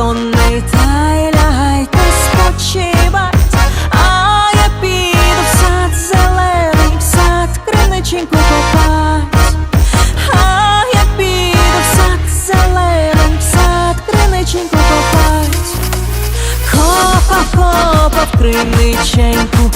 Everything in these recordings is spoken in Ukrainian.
Вони та лягайте спочивать, а я піду в сад зелений, в сад криниченьку копать, а я піду в сад зелений, в сад криниченьку копать, копа, копа в криниченьку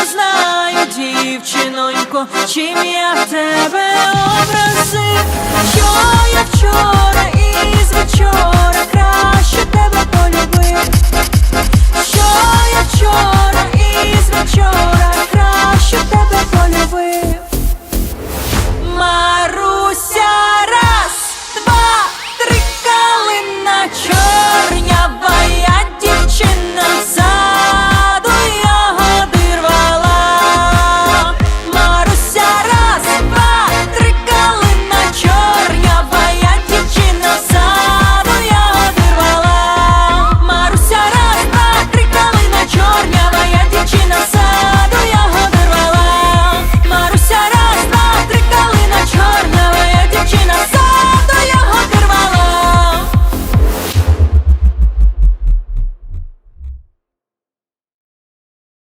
не знаю, дівчинонько, чим я в тебе образив, що я